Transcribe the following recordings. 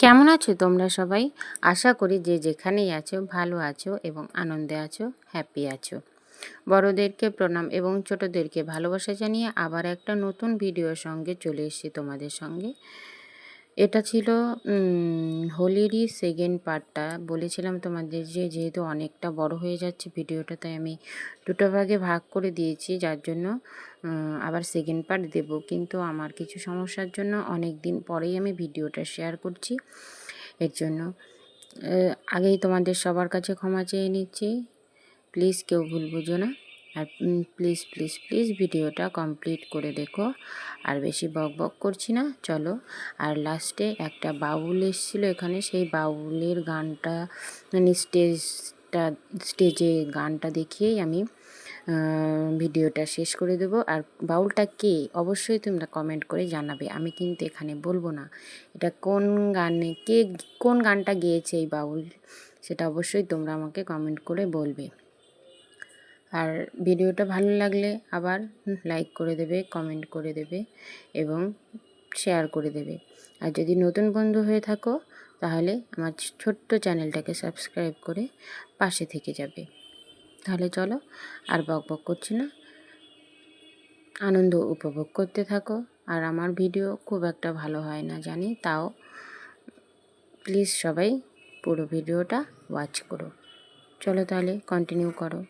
কেমন আছো তোমরা সবাই? আশা করি যে যেখানেই আছো, ভালো আছো এবং আনন্দে আছো হ্যাপি আছো। বড়োদেরকে প্রণাম এবং ছোটোদেরকে ভালোবাসা জানিয়ে আবার একটা নতুন ভিডিওর সঙ্গে চলে এসেছি তোমাদের সঙ্গে। এটা ছিল হোলিরই সেকেন্ড পার্টটা বলেছিলাম তোমাদের যে যেহেতু অনেকটা বড় হয়ে যাচ্ছে ভিডিওটা, তাই আমি দুটো ভাগে ভাগ করে দিয়েছি, যার জন্য আবার সেকেন্ড পার্ট দেব। কিন্তু আমার কিছু সমস্যার জন্য অনেক দিন পরেই আমি ভিডিওটা শেয়ার করছি। এর জন্য আগেই তোমাদের সবার কাছে ক্ষমা চেয়ে নিচ্ছি। প্লিজ কেউ ভুল বুঝো না। আর প্লিজ প্লিজ প্লিজ ভিডিওটা কমপ্লিট করে দেখো। আর বেশি বক বক করছি না, চলো। আর লাস্টে একটা বাউল এসেছিল এখানে, সেই বাউলের গানটা মানে স্টেজটা স্টেজে গানটা দেখিয়েই আমি ভিডিওটা শেষ করে দেবো। আর বাউলটা কে? অবশ্যই তোমরা কমেন্ট করে জানাবে। আমি কিন্তু এখানে বলব না। এটা কোন গানে কে, কোন গানটা গেয়েছে এই বাউল, সেটা অবশ্যই তোমরা আমাকে কমেন্ট করে বলবে। আর ভিডিওটা ভালো লাগলে আবার লাইক করে দেবে কমেন্ট করে দেবে এবং শেয়ার করে দেবে। আর যদি নতুন বন্ধু হয়ে থাকো, তাহলে আমার ছোট্ট চ্যানেলটাকে সাবস্ক্রাইব করে পাশে থেকে যাবে। তাহলে চলো আর বক বক করছি না। আনন্দ উপভোগ করতে থাকো। আর আমার ভিডিও খুব একটা ভালো হয় না, জানি? তাও প্লিজ সবাই পুরো ভিডিওটা ওয়াচ করো। চলো তাহলে কন্টিনিউ করো।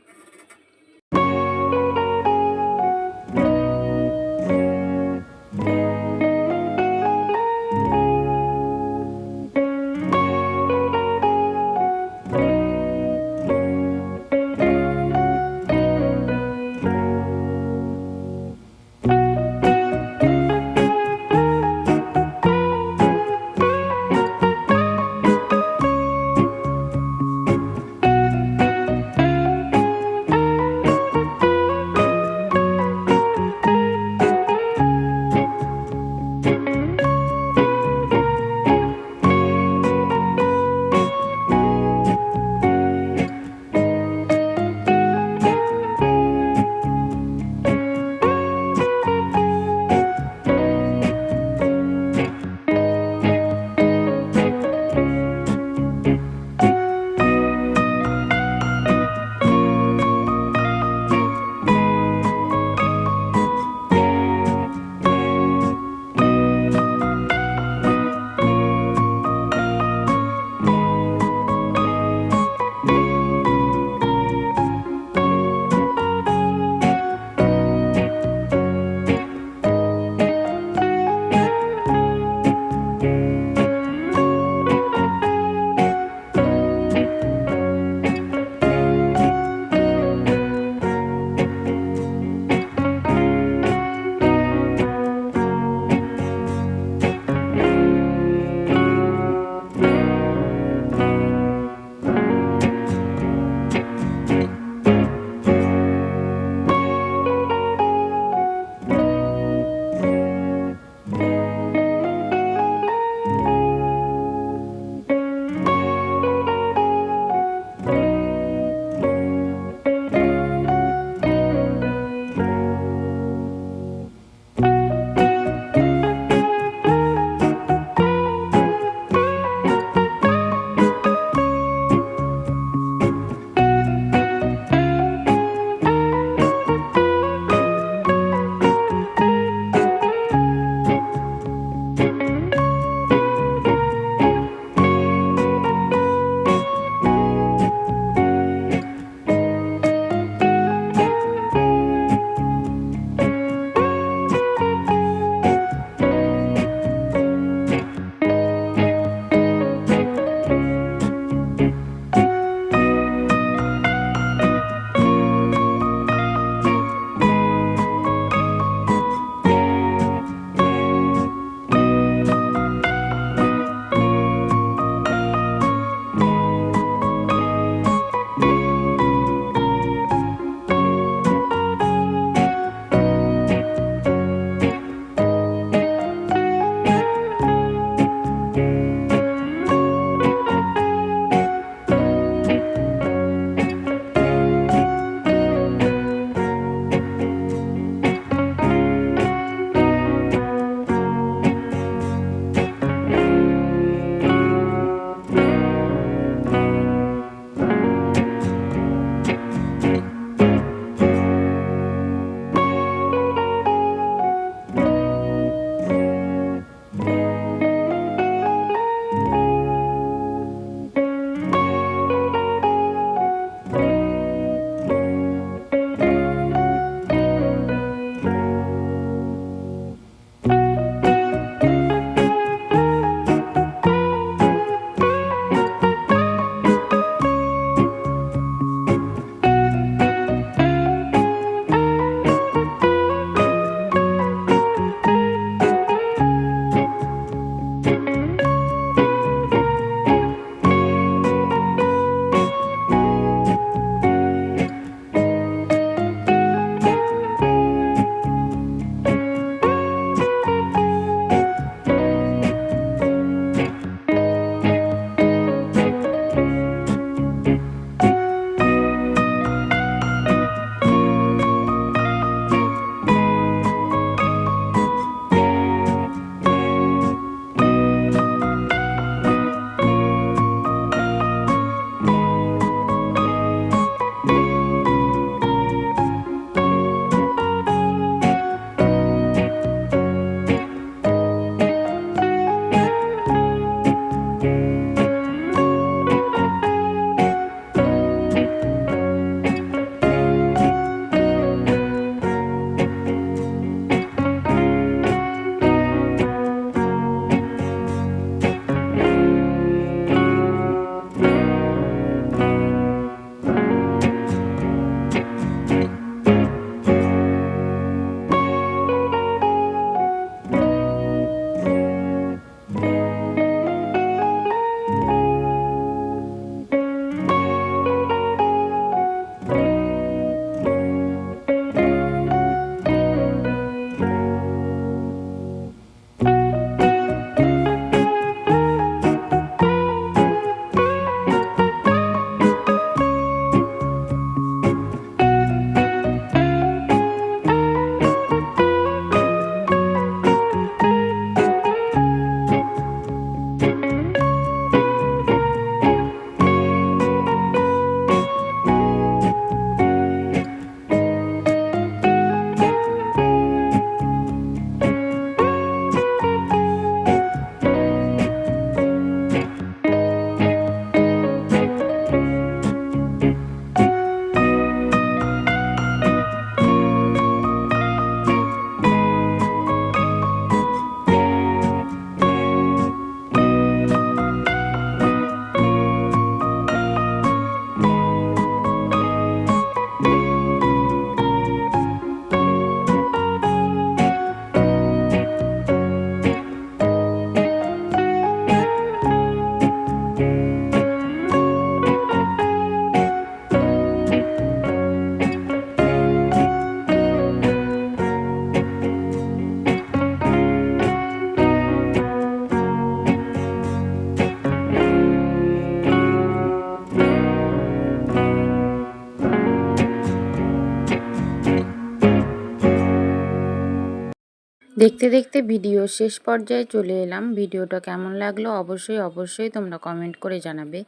দেখতে দেখতে ভিডিও শেষ পর্যায়ে চলে এলাম। ভিডিওটা কেমন লাগল অবশ্যই অবশ্যই তোমরা কমেন্ট করে জানাবে।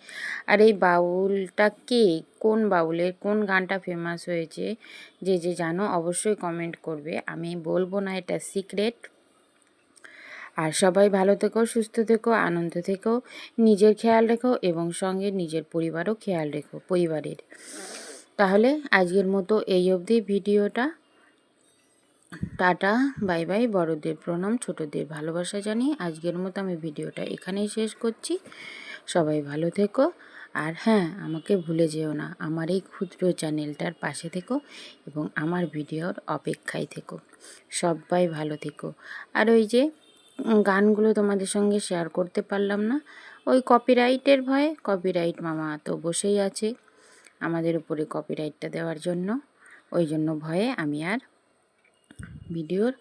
আর এই বাউলটা কে? কোন বাউলের? কোন গানটা ফেমাস হয়েছে? যে যে জানো অবশ্যই কমেন্ট করবে। আমি বলব না এটা সিক্রেট আর সবাই ভালো থেকো, সুস্থ থেকো, আনন্দ থেকো, নিজের খেয়াল রেখো এবং সঙ্গে নিজের পরিবারও খেয়াল রেখো, পরিবারের। তাহলে আজকের মতো এই অবধি ভিডিওটা। টাটা, বাই বাই, বড়দের প্রণাম, ছোটদের ভালোবাসা জানিয়ে আজকের মতো আমি ভিডিওটা এখানেই শেষ করছি। সবাই ভালো থেকো। আর হ্যাঁ আমাকে ভুলে যেও না, আমার এই ক্ষুদ্র চ্যানেলটার পাশে থেকো এবং আমার ভিডিওর অপেক্ষায় থেকো। সবাই ভালো থেকো। আর ওই যে গানগুলো তোমাদের সঙ্গে শেয়ার করতে পারলাম না, ওই কপিরাইটের ভয়ে কপিরাইট মামা তো বসেই আছে আমাদের উপরে কপিরাইটটা দেওয়ার জন্য। ওই জন্য ভয়ে আমি আর ভিডিওর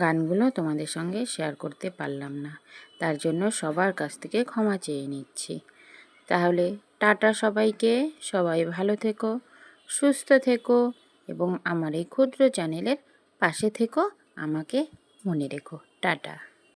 গানগুলো তোমাদের সঙ্গে শেয়ার করতে পারলাম না। তার জন্য সবার কাছ থেকে ক্ষমা চেয়ে নিচ্ছি। তাহলে টাটা সবাইকে, সবাই ভালো থেকো, সুস্থ থেকো এবং আমার এই ক্ষুদ্র চ্যানেলের পাশে থেকো, আমাকে মনে রেখো। টাটা।